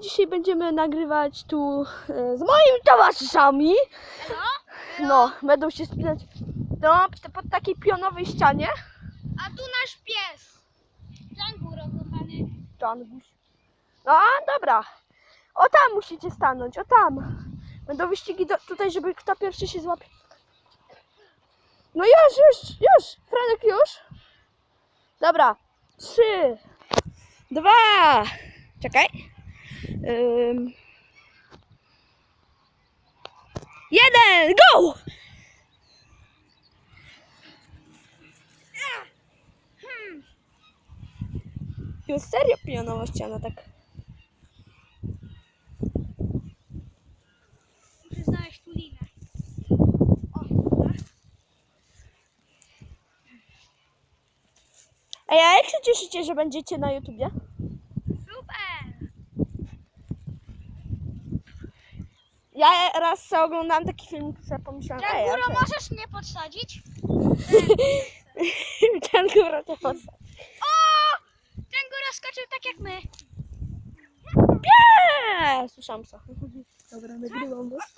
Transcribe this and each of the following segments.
dzisiaj będziemy nagrywać tu e, z moimi towarzyszami. No, będą się spinać no, pod takiej pionowej ścianie. A tu nasz pies. Dżangur kochany. Dżanguś. No, a, dobra. O tam musicie stanąć, o tam. Będą wyścigi do, tutaj, żeby kto pierwszy się złapie. No już, już, już. Franek już. Dobra. Trzy. Dwa. Czekaj. Jeden. Go! Już serio pionowa ściana, tak. Muszę znaleźć tu linę. A ja jak się cieszycie, że będziecie na YouTubie? Super. Ja raz sobie oglądałam taki film, sobie pomyślałam, ej, Dżanguro, okej. możesz mnie podsadzić? Dżanguro to posa. O! Dżanguro skoczył tak jak my. Nie! Słyszałam co. Dobra, nagrywam was.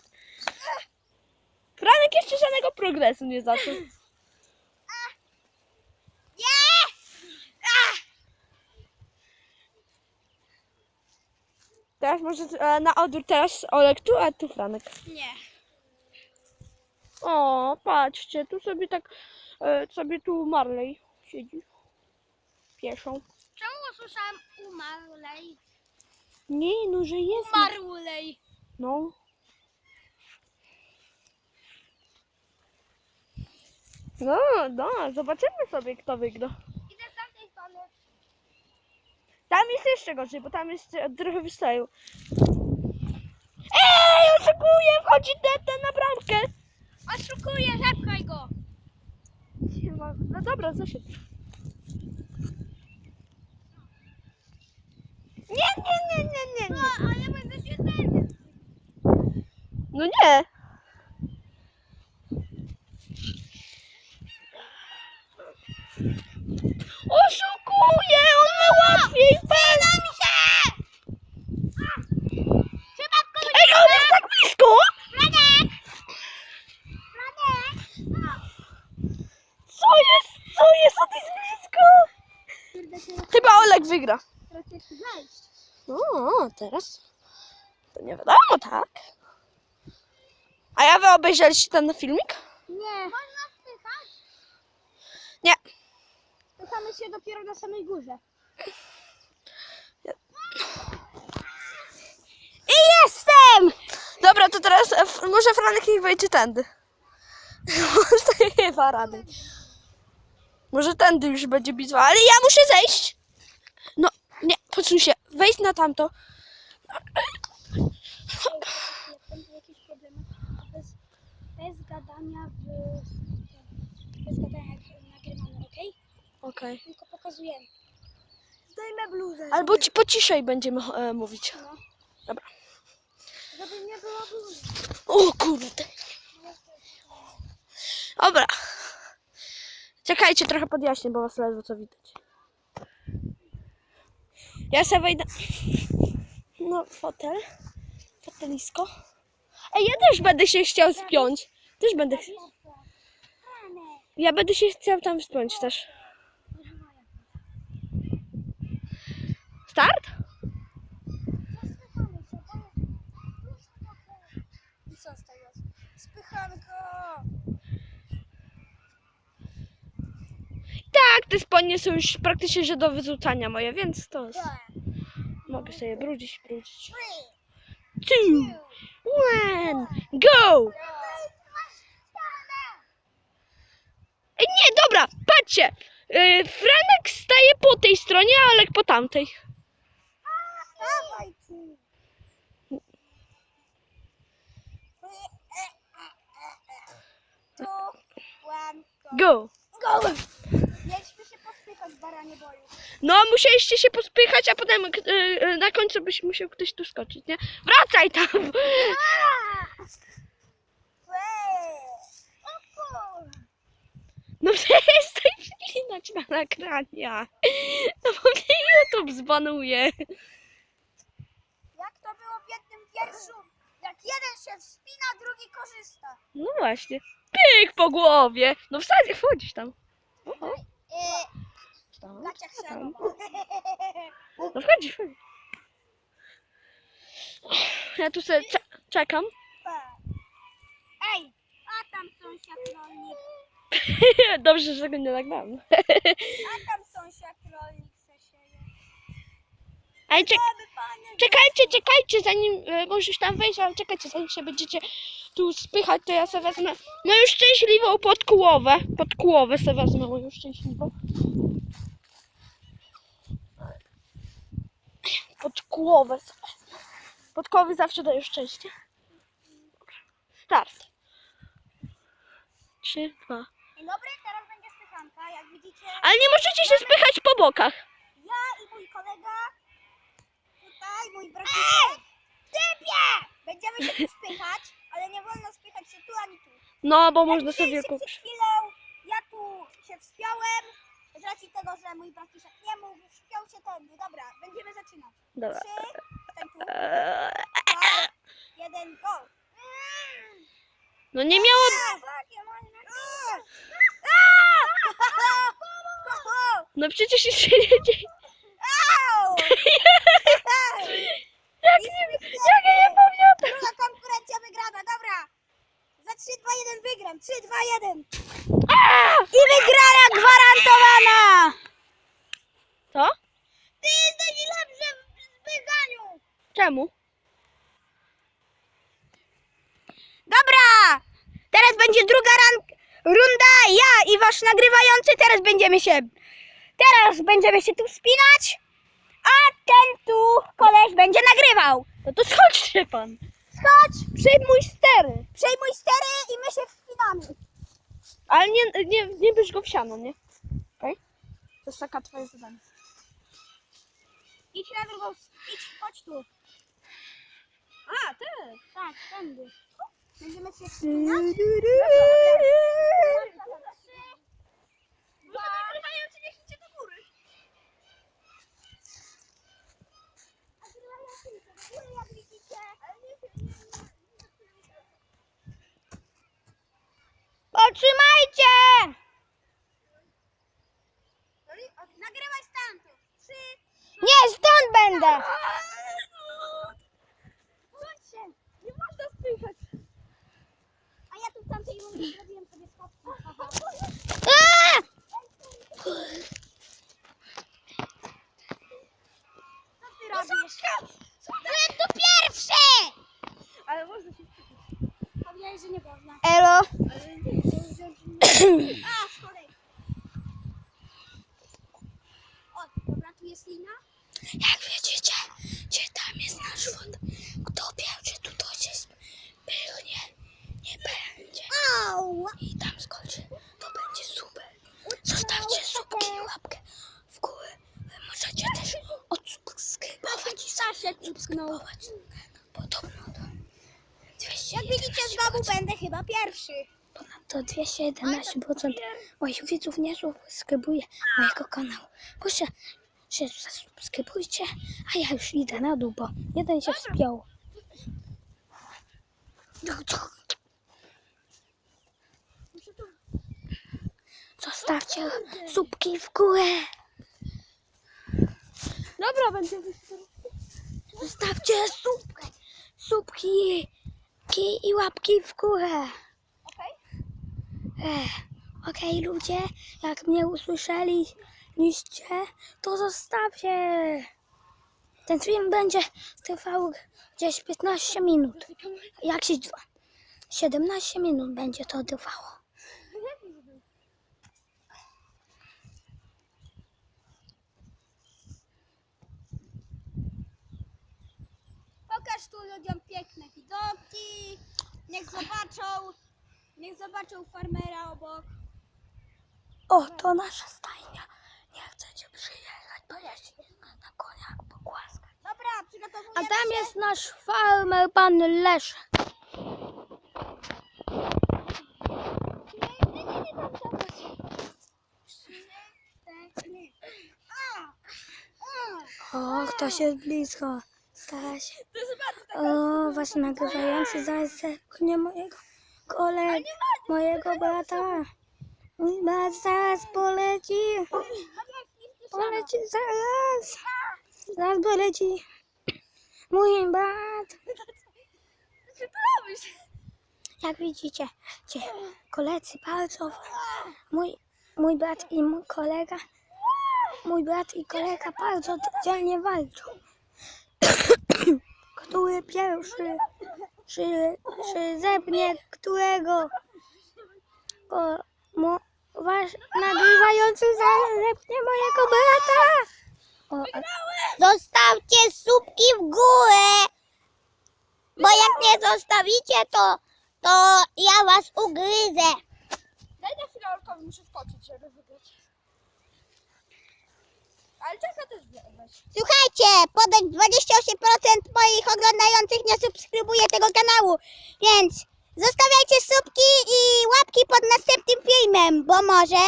Franek jeszcze żadnego progresu nie zaczął. Nie! Teraz może e, na odwrót, teraz Olek tu, a tu Franek. Nie. O, patrzcie, tu sobie tak, e, sobie tu Marley siedzi. Pieszą. Czemu usłyszałem umarłej? Nie, no, że jest. Umarłej. No. No, no, zobaczymy sobie, kto wygra. Idę z tamtej strony. Tam jest jeszcze gorzej, bo tam jest trochę wystają. Ej, oszukuję, wchodzi ten, ten na bramkę. Oszukuję, zepchaj go. No dobra, zaszedł. Nie, nie, nie, nie, nie, No, nie. a ja będę się. No nie. Oszukuje, on ma łatwiej. Mi się! Trzeba w. Ej, on jest tak blisko! Franek! Franek! Co jest? Co jest? On jest blisko! Chyba Olek wygra. Teraz zejść. O, teraz? To nie wiadomo, tak? A ja wy obejrzeliście ten filmik? Nie. Można wpychać? Nie. Pychamy się dopiero na samej górze. I jestem! Dobra, to teraz e, może Franek niech wejdzie tędy. Może nie ma rady. Może tędy już będzie bitwa, ale ja muszę zejść. No, nie, poczuj się. Wejdź na tamto. Jak będą jakieś problemy, to bez gadania w... Bez gadania jak nagrywamy, okej? Tylko pokazujemy. Zdejmę bluzę. Albo ci po ciszej będziemy e, mówić. No. Dobra. Żeby nie było bluzy. O kurde. Dobra. Czekajcie, trochę podjaśnię, bo was ledwo co widać. Ja sobie wejdę. No, fotel. Fotelisko. Ej, ja też będę się chciał spiąć. Też będę. Ja będę się chciał tam wspiąć też. Start? Tak, te spodnie są już praktycznie że do wyrzucania moje, więc to jest... Mogę sobie brudzić, brudzić. Two, one, go! Ej, nie, dobra, patrzcie. Yy, Franek staje po tej stronie, a Olek po tamtej. Dawaj tu! Go! go. Mieliśmy się pospychać, baranie boju. No, musieliście się pospychać, a potem yy, yy, na końcu byś musiał ktoś tu skoczyć, nie? Wracaj tam! No przestań ślinać na nagrania. No bo mnie YouTube zbanuje. Jak świetnym wierszu. Jak jeden się wspina, drugi korzysta. No właśnie. Pyk po głowie. No wsadź, wchodzisz tam. O, o, tam, tam. No wchodzisz, wchodzisz. Ja tu sobie cze- czekam. Ej, a tam sąsiad rolnik, Dobrze, że go nie nagrałem. a tam sąsiad rolnik se. Ale czek panie czekajcie, czekajcie, zanim e, możesz tam wejść, ale czekajcie, zanim się będziecie tu spychać, to ja sobie wezmę moją szczęśliwą podkłowę. Podkłowę sobie wezmę moją szczęśliwą. Podkłowę sobie wezmę. Podkowy zawsze dają szczęście. Start. Trzy, dwa. Dzień dobry, teraz będzie spychanka. Jak widzicie, Ale nie możecie się spychać po bokach. ja i mój kolega, tutaj mój braciszek, typie! Będziemy się tu spychać, ale nie wolno spychać się tu ani tu. No, bo można sobie kupić. przed chwilą, ja tu się wspiąłem, z racji tego, że mój braciszek nie mógł, wspiął się tędy. Dobra, będziemy zaczynać. Dobra. Trzy, tu, Eee, dwa, jeden, go! No nie miało... No przecież jeszcze nie dzieje. Jak, jak ja nie pamiętam. Druga konkurencja wygrana, dobra. Za 3, 2, 1 wygram. 3, 2, 1. I wygrana gwarantowana! Co? Ty jesteś lepszy w bieganiu. Czemu? Dobra! Teraz będzie druga ran- runda. Ja i wasz nagrywający teraz będziemy się. Teraz będziemy się tu wspinać. A ten tu koleś będzie nagrywał. No to schodźcie pan. Chodź, Przejmuj stery. przejmuj stery i my się wspinamy. Ale nie, nie, nie bierz go w siano, nie? Okej? To jest taka twoja zadanie. Idź na drugą, idź, chodź tu. A, ty. Tak, tędy. Będziemy się wspinać. Nagrywający niech idzie do góry. Jak widzicie, Potrzymajcie! Nagrywaj stamtąd. Trzy. Nie, stąd będę. Chodźcie. Nie można spychać. A ja tu w tamtej rundzie zrobiłem sobie schodki. Aha. Co ty robisz? Byłem tu pierwszy! Ale można się spychać. Powiedziałeś, że nie można. Elo. A, schodek. O, dobra, tu jest lina. jak widzicie, gdzie tam jest nasz wód? Kto pierwszy tu się spychnie, nie będzie. I tam skoczy, to będzie super. Zostawcie subki i łapkę w górę. Wy możecie też odsubskrybować i subskrybować. Podobno to 200, Jak widzicie, znowu będę chyba pierwszy. ponadto 211% moich widzów nie subskrybuje mojego kanału. Proszę, się zasubskrybujcie, a ja już idę na dół, bo jeden się wspiął. Zostawcie subki w górę. Dobra, się Zostawcie subkę, subki ki i łapki w górę. Okej? Ech, Okej ludzie, jak mnie usłyszeliście, to zostawcie. Ten film będzie trwał gdzieś 15 minut. Jak się 17 minut będzie to trwało. Pokaż tu ludziom piękne widoki. Niech zobaczą. Niech zobaczą farmera obok. O, to nasza stajnia. Nie chcecie przyjechać, bo ja się na koniach pogłaskać. Dobra, przygotowujemy A tam się. jest nasz farmer, pan Leszek. Nie, nie, nie, nie, tam, tam, tam. A! A! Och, to się blisko. O, wasz nagrywający zaraz zepchnie mojego kolegę, mojego brata. Brat zaraz poleci. Poleci zaraz. Zaraz poleci. Mój brat. Jak widzicie, cie, koledzy bardzo. Mój, mój brat i mój kolega. Mój brat i kolega bardzo dzielnie walczą. Który pierwszy przy, przy zepnie którego ko, mo, wasz nagrywający zepnie mojego brata. O, Zostawcie słupki w górę! Bo jak nie zostawicie, to, to ja was ugryzę. Daj na chwilę Olkowi, muszę skoczyć, żeby wygrać. Ale czeka też weź. Słuchajcie, podać 28% moich oglądających nie subskrybuje tego kanału, więc zostawiajcie słupki i łapki pod następnym filmem, bo może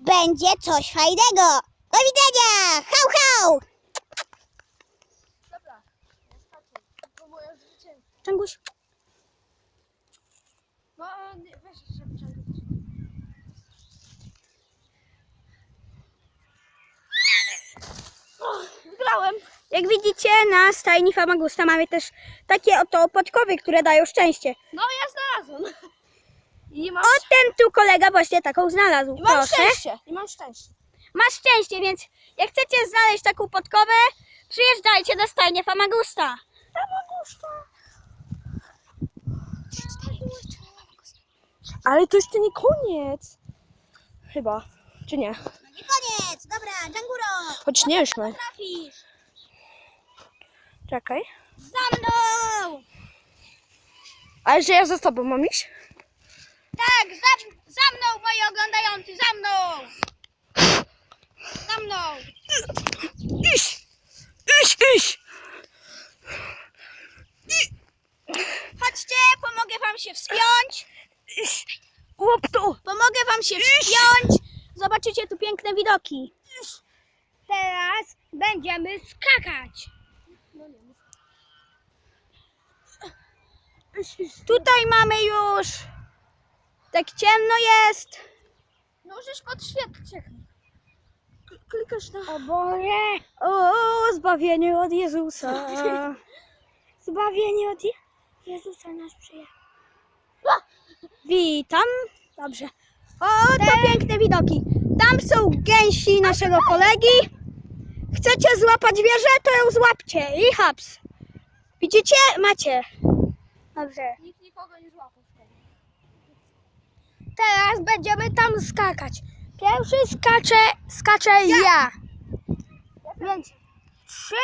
będzie coś fajnego. Do widzenia! Hał, hał! Dobra, skakuj. To zwycięstwo. Częguś, No, nie, weź jeszcze wyciągnąć. Wygrałem. Jak widzicie, na stajni Famagusta mamy też takie oto podkowy, które dają szczęście. No, ja znalazłem. I mam, O, ten tu kolega właśnie taką znalazł. i mam Proszę. szczęście. I mam szczęście. Masz szczęście, więc jak chcecie znaleźć taką podkowę, przyjeżdżajcie do stajni Famagusta. Ale to jeszcze nie koniec. Chyba. Czy nie? No nie koniec, dobra, Dżanguro, Choć nie już my. trafisz. Czekaj. Za mną! Ale że ja za tobą mam iść? Tak, za, za mną, moi oglądający, za mną! Za mną! Iść! Iść, iść! Chodźcie, pomogę wam się wspiąć. Iść! Łop tu! Pomogę wam się wspiąć. Zobaczycie tu piękne widoki. Teraz będziemy skakać. Iść, iść. Tutaj mamy już. Tak ciemno jest. No możesz podświetlić Klikasz na... O Boże. O, zbawienie od Jezusa. Zbawienie od Je- Jezusa nasz przyjaciel. Witam. Dobrze. O, to piękne widoki. Tam są gęsi naszego kolegi. Chcecie złapać wieżę, to ją złapcie i haps. Widzicie? Macie. Dobrze. Nikt nikogo nie złapał. Teraz będziemy tam skakać. Pierwszy skacze, skaczę ja. Więc trzy,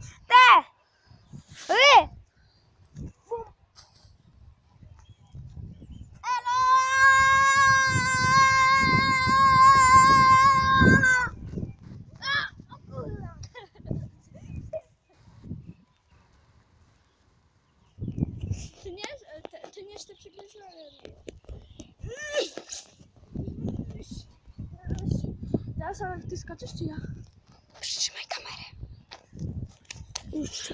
cztery. Ty nie, ty, ty nie jeszcze przygryzła. Teraz ale ty skaczesz czy ja? przytrzymaj kamerę. Już.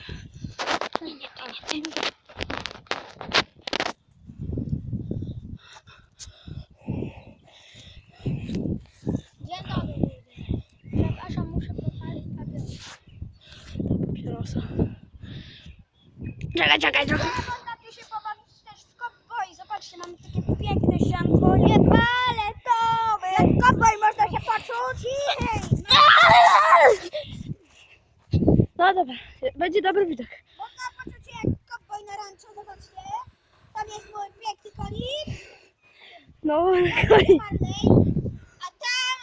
Muszę popalić papieros. Papierosa. Czekaj, czekaj, czekaj. Można tu się pobawić też w kowboj. Zobaczcie, piękne sianko. Nie palę to! Jak kowboj można się poczuć. No dobra, będzie dobry widok. Można poczuć się jak kowboj na rancho, zobaczcie. Tam jest mój piękny konik. No, Marley. A tam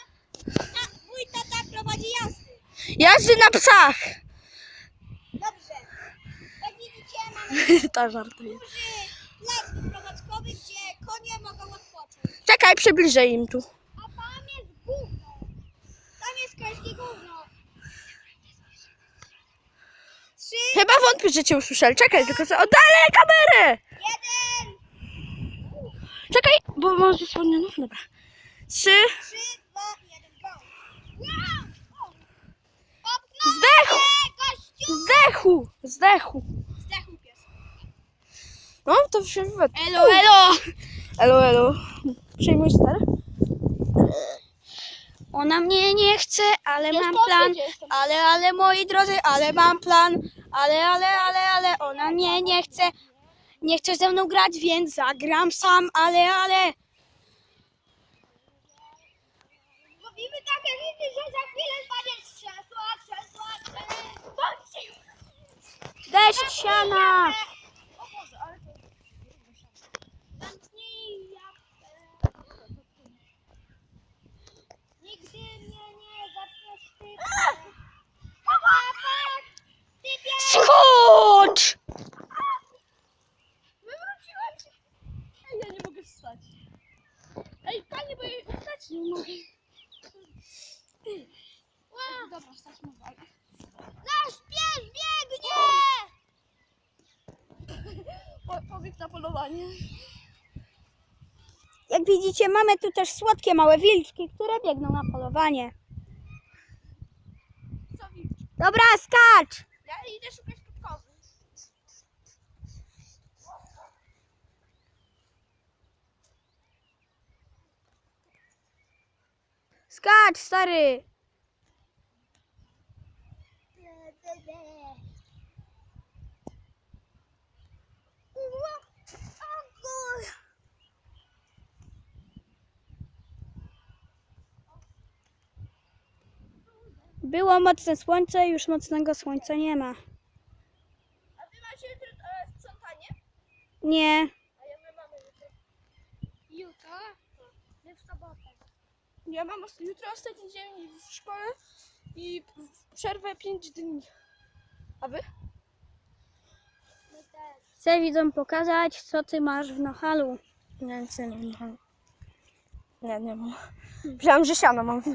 a, mój tata prowadzi jazdy. jazdy na psach. Dobrze. Jak widzicie, mamy Ta żartuje. Czekaj, przybliżę im tu. A tam jest gówno. Tam jest końskie gówno. Trzy, Chyba wątpię, że cię usłyszeli. Czekaj, tylko co. Oddalej kamerę! jeden, Czekaj, bo mam zasłonioną. Dobra. Trzy. trzy, dwa, jeden, go. Wow! Popchnąłem Zdech! się, gościu! Zdechł! Zdechł! Zdechł pies. No, to się wytnie. Elo, elo! Elo, elo. Przyjmuj ster? Ona mnie nie chce, ale Jest mam plan. jestem. Ale, ale moi drodzy, ale mam plan. Ale, ale, ale, ale ona mnie nie chce. Nie chce ze mną grać, więc zagram sam, ale, ale. Mówimy takie rzeczy, że za chwilę będzie trzęsła, trzęsła, trzęsła. Bądźcie! Deszcz siana. O Boże, ale to... Zamknij japę. Nigdy mnie nie zaczniesz ty. Chłopak! Ty pies! Schodź! Wywróciłem się. Ej, ja nie mogę wstać. Ej, panie, bo ja wstać nie mogę. Wow. Dobra, wstać mogę. ale- Nasz pies biegnie! Po, pobiegł na polowanie. Jak widzicie, mamy tu też słodkie małe wilczki, które biegną na polowanie. Co widzisz? Dobra, skacz! Ja idę szukać podkowy. Skacz, stary! Było mocne słońce, już mocnego słońca nie ma. A wy macie jutro e, sprzątanie? Nie. A ja my mamy jutro. Jutro? My w sobotę. Ja mam os- jutro ostatni dzień w szkole i w- przerwę 5 dni. A wy? My też. Chcę widzom pokazać, co ty masz w nohalu. Nie, nic nie mam. Nie, nie mam. Myślałam, że siano mam.